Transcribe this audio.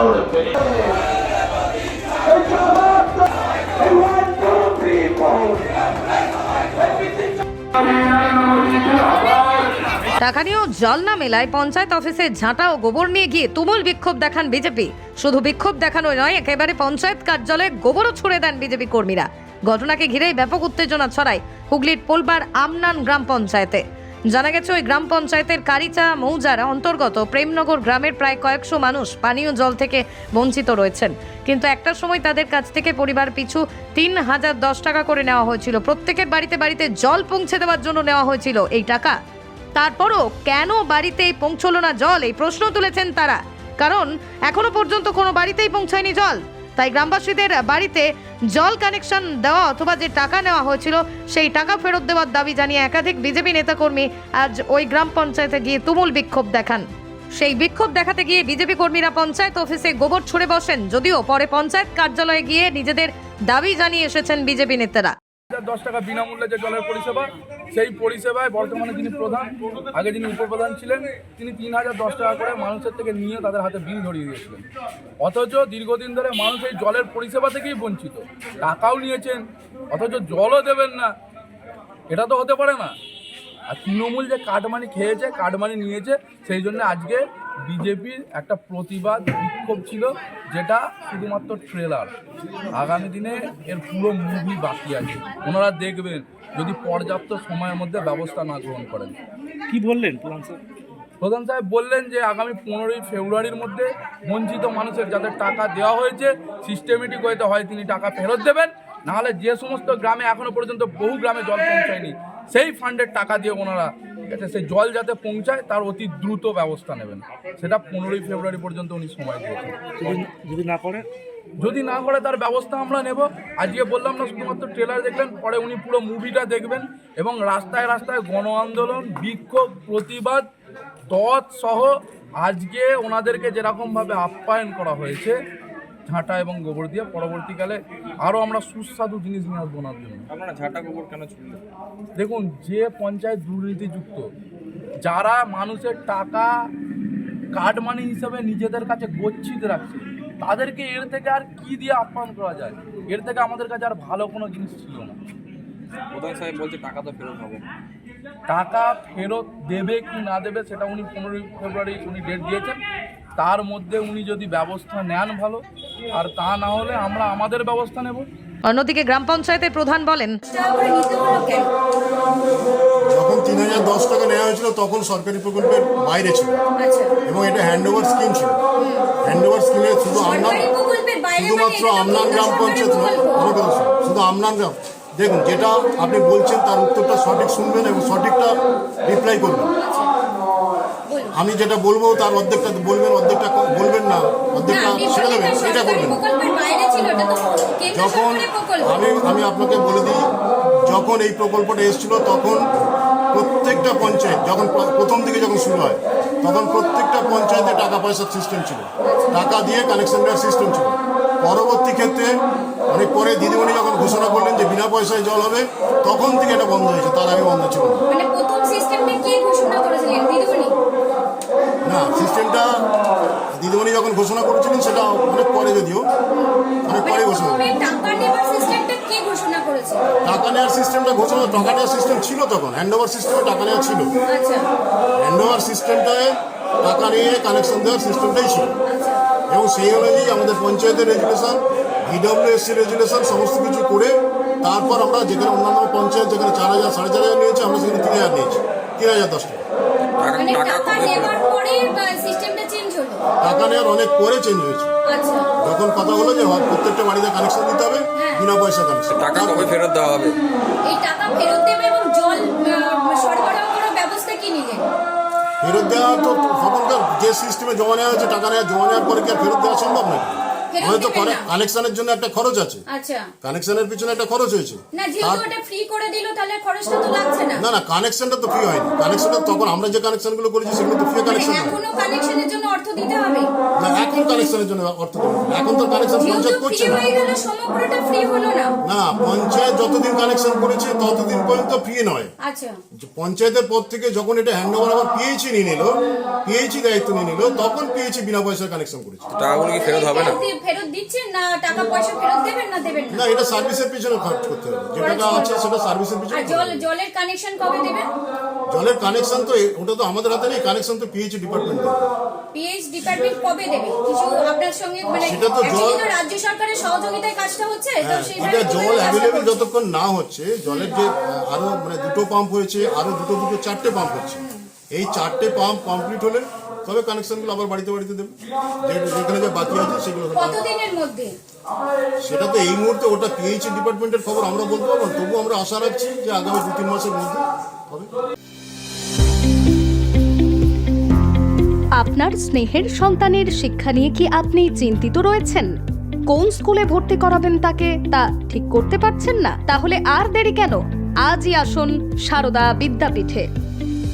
Ahora, Benny. টাকা নিয়েও জল না মেলায় পঞ্চায়েত অফিসে ঝাঁটা ও গোবর নিয়ে গিয়ে তুমুল বিক্ষোভ দেখান বিজেপি শুধু বিক্ষোভ দেখানো নয় একেবারে পঞ্চায়েত কার্যালয়ে গোবরও ছুড়ে দেন বিজেপি কর্মীরা ঘটনাকে ঘিরেই ব্যাপক উত্তেজনা ছড়ায় হুগলির পোলবার আমনান গ্রাম পঞ্চায়েতে জানা গেছে, ওই গ্রাম পঞ্চায়েতের কারিচা মৌজার অন্তর্গত প্রেমনগর গ্রামের প্রায় কয়েকশো মানুষ পানীয় জল থেকে বঞ্চিত রয়েছেন। কিন্তু একটা সময় তাদের কাছ থেকে পরিবার পিছু তিন হাজার দশ টাকা করে নেওয়া হয়েছিল। প্রত্যেকের বাড়িতে বাড়িতে জল পৌঁছে দেওয়ার জন্য নেওয়া হয়েছিল এই টাকা। তারপরও কেন বাড়িতে পৌঁছলো না জল? এই প্রশ্ন তুলেছেন তারা। কারণ এখনও পর্যন্ত কোনো বাড়িতেই পৌঁছায়নি জল। তাই গ্রামবাসীদের বাড়িতে জল কানেকশন দেওয়া অথবা যে টাকা নেওয়া হয়েছিল, সেই টাকা ফেরত দেওয়ার দাবি জানিয়ে একাধিক বিজেপি নেতাকর্মী আজ ওই গ্রাম পঞ্চায়েতে গিয়ে তুমুল বিক্ষোভ দেখান। সেই বিক্ষোভ দেখাতে গিয়ে বিজেপি কর্মীরা পঞ্চায়েত অফিসে গোবর ছুড়ে বসেন, যদিও পরে পঞ্চায়েত কার্যালয়ে গিয়ে নিজেদের দাবি জানিয়ে এসেছেন বিজেপি নেতারা। দশ টাকা বিনামূল্যে যে জলের পরিষেবা, সেই পরিষেবায় বর্তমানে যিনি প্রধান, আগে যিনি উপপ্রধান ছিলেন, তিনি তিন হাজার দশ টাকা করে মানুষের থেকে নিয়ে তাদের হাতে বিল ধরিয়ে দিয়েছিলেন। অথচ দীর্ঘদিন ধরে মানুষ এই জলের পরিষেবা থেকেই বঞ্চিত। টাকাও নিয়েছেন, অথচ জলও দেবেন না। এটা তো হতে পারে না। আর তৃণমূল যে কাটমানি খেয়েছে, কাটমানি নিয়েছে, সেই জন্য আজকে বিজেপির একটা প্রতিবাদ বিক্ষোভ ছিল যেটা শুধুমাত্র ট্রেলার আগামী দিনে এর পুরো মুভি বাকি আছে। ওনারা দেখবেন যদি পর্যাপ্ত সময়ের মধ্যে ব্যবস্থা না গ্রহণ করেন। কি বললেন প্রধান স্যার? প্রধান সাহেব বললেন যে আগামী পনেরোই ফেব্রুয়ারির মধ্যে বঞ্চিত মানুষের যাদের টাকা দেওয়া হয়েছে সিস্টেমেটিক হয়তো হয় তিনি টাকা ফেরত দেবেন। নাহলে যে সমস্ত গ্রামে এখনও পর্যন্ত বহু গ্রামে জল পৌঁছায়নি সেই ফান্ডের টাকা দিয়ে ওনারা যাতে সেই জল যাতে পৌঁছায় তার অতি দ্রুত ব্যবস্থা নেবেন। সেটা পনেরোই ফেব্রুয়ারি পর্যন্ত উনি সময় দিয়েছেন। যদি না করে যদি না করে তার ব্যবস্থা আমরা নেব। আজকে বললাম না শুধুমাত্র ট্রেলার দেখলেন পরে উনি পুরো মুভিটা দেখবেন এবং রাস্তায় রাস্তায় গণ আন্দোলন বিক্ষোভ প্রতিবাদ তৎ সহ আজকে ওনাদেরকে যেরকমভাবে আপ্যায়ন করা হয়েছে ঝাঁটা এবং গোবর দিয়ে পরবর্তীকালে আরও আমরা সুস্বাদু জিনিস নিয়ে আসব ওনার জন্য। আপনারা ঝাঁটা গোবর কেন ছুড়লেন? দেখুন যে পঞ্চায়েত দুর্নীতিযুক্ত যারা মানুষের টাকা কার্ড মানি হিসেবে নিজেদের কাছে গচ্ছিত রাখছে তাদেরকে এর থেকে আর কি দিয়ে আপ্যায়ন করা যায়? এর থেকে আমাদের কাছে আর ভালো কোনো জিনিস ছিল না। প্রধান সাহেব বলছে টাকা তো ফেরত হবে। টাকা ফেরত দেবে কি না দেবে সেটা উনি পনেরোই ফেব্রুয়ারি উনি ডেট দিয়েছেন। তার মধ্যে উনি যদি ব্যবস্থা নেন ভালো আর তা না হলে আমরা আমাদের ব্যবস্থা নেব। অন্যদিকে গ্রাম পঞ্চায়েতের প্রধান বলেন যখন তিন হাজার দশ টাকা নেওয়া হয়েছিল তখন সরকারি প্রকল্পের বাইরে ছিল। এবং এটা হ্যান্ড ওভার স্কিম ছিল। হ্যান্ড ওভার স্কিমে শুধু আমনান বাইরে শুধুমাত্র মানে আমনান গ্রাম পঞ্চায়েত নয় শুধু আমনান গ্রাম। দেখুন যেটা আপনি বলছেন তার উত্তরটা সঠিক শুনবেন এবং সঠিকটা রিপ্লাই করবেন। আমি যেটা বলব তার অর্ধেকটা বলবেন অর্ধেকটা বলবেন। এটা করবেন যখন আমি আমি আপনাকে বলে দিই যখন এই প্রকল্পটা এসেছিল তখন প্রত্যেকটা পঞ্চায়েত যখন প্রথম দিকে যখন শুরু হয় তখন প্রত্যেকটা পঞ্চায়েতে টাকা পয়সার সিস্টেম ছিল। টাকা দিয়ে কানেকশন দেওয়ার সিস্টেম ছিল। পরবর্তী ক্ষেত্রে অনেক পরে দিদিমণি যখন ঘোষণা করলেন যে বিনা পয়সায় জল হবে তখন থেকে এটা বন্ধ হয়েছে তার আগে বন্ধ ছিল না। মানে সিস্টেমটা করেছিলেন দিদিমণি যখন ঘোষণা করেছিলেন সেটা অনেক পরে যদিও অনেক মানে পরে ঘোষণা টাকা নেওয়ার সিস্টেমটা ঘোষণা টাকা নেওয়ার সিস্টেমটা ঘোষণা টাকা নেওয়ার সিস্টেম ছিল তখন হ্যান্ড ওভার সিস্টেমে টাকা নেওয়া ছিল। আচ্ছা। হ্যান্ড ওভার সিস্টেমটায় টাকা নিয়ে কানেকশন দেওয়ার সিস্টেমটাই ছিল। এবং সেই অনুযায়ী আমাদের পঞ্চায়েতের রেজুলেশন ভিডব্লিউএসসি রেজুলেশন সমস্ত কিছু করে তারপর আমরা যেখানে অন্যান্য পঞ্চায়েত যেখানে চার হাজার সাড়ে চার হাজার নিয়েছি আমরা সেখানে তিন হাজার নিয়েছি তিন হাজার দশ টাকা। টাকা নেওয়ার অনেক পরে চেঞ্জ হয়েছে। আচ্ছা। যখন কথা হলো যে প্রত্যেকটা বাড়িতে কানেকশন দিতে হবে বিনা পয়সা কানেকশন টাকা কবে ফেরত দেওয়া হবে? এই টাকা ফেরত দেবে এবং জল সরবরাহ করার ব্যবস্থা কি নিলেন ফেরত দেওয়া তো তখনকার যে সিস্টেমে জমা নেওয়া হয়েছে টাকা নেওয়া জমা নেওয়ার পরে কি আর ফেরত দেওয়া সম্ভব নাকি? ফেরত আমাদের তো দেবে না। কানেকশনের জন্য একটা খরচ আছে। আচ্ছা। কানেকশনের পিছনে একটা খরচ হয়েছে। না যেহেতু তার- ফ্রি করে দিল তাহলে খরচটা তো লাগছে না। না না কানেকশনটা তো ফ্রি হয়নি। কানেকশনটা তখন আমরা যে কানেকশনগুলো করেছি সেগুলো তো ফ্রি মানে কানেকশন এখনও কানেকশনের জন্য অর্থ দিতে হবে। না এখন কানেকশনের জন্য অর্থ দেবে এখন তো কানেকশন পঞ্চায়েত করছে না। সমগ্রটা ফ্রি হলো না। না পঞ্চায়েত যতদিন কানেকশন করেছে ততদিন পর্যন্ত ফ্রি নয়। আচ্ছা। পঞ্চায়েতের পর থেকে যখন এটা হ্যান্ড ওভার আবার পিএইচি নিয়ে নিল পিএইচি দায়িত্ব নিয়ে নিল তখন পিএইচি বিনা পয়সায় কানেকশন করেছে। টাকাগুলো কি ফেরত হবে না? ফেরত দিচ্ছেন না? টাকা পয়সা ফেরত দেবেন না? দেবেন না। এটা সার্ভিসের পিছনে খরচ করতে হবে। যে টাকা আছে সেটা সার্ভিসের পিছনে জল জলের কানেকশন কবে দেবেন? জলের কানেকশন তো ওটা তো আমাদের হাতে নেই কানেকশন তো পিএইচি ডিপার্টমেন্ট পিএইচ ডিপার্টমেন্ট কবে দেবে? কিছু আপনার সঙ্গে মানে সেটা তো জল- রাজ্য সরকারের সহযোগিতায় কাজটা হচ্ছে তো হ্যাঁ, তো জল অ্যাভেলেবেল যতক্ষণ না হচ্ছে জলের যে আরও মানে দুটো পাম্প হয়েছে আরও দুটো দুটো চারটে পাম্প হচ্ছে। এই চারটে পাম্প কমপ্লিট হলে তবে কানেকশনগুলো আবার বাড়িতে বাড়িতে দেবে। যে- যেখানে যে বাকি আছে সেগুলো সব- কতদিনের মধ্যে? সেটা তো এই মুহূর্তে ওটা পিএইচি ডিপার্টমেন্টের খবর আমরা বলতে পারব না। তবুও আমরা আশা রাখছি যে আগামী দু তিন মাসের মধ্যে হবে। আপনার স্নেহের সন্তানের শিক্ষা নিয়ে কি আপনি চিন্তিত রয়েছেন? কোন স্কুলে ভর্তি করাবেন তাকে তা ঠিক করতে পারছেন না? তাহলে আর দেরি কেন? আজই আসুন সারদা বিদ্যাপীঠে।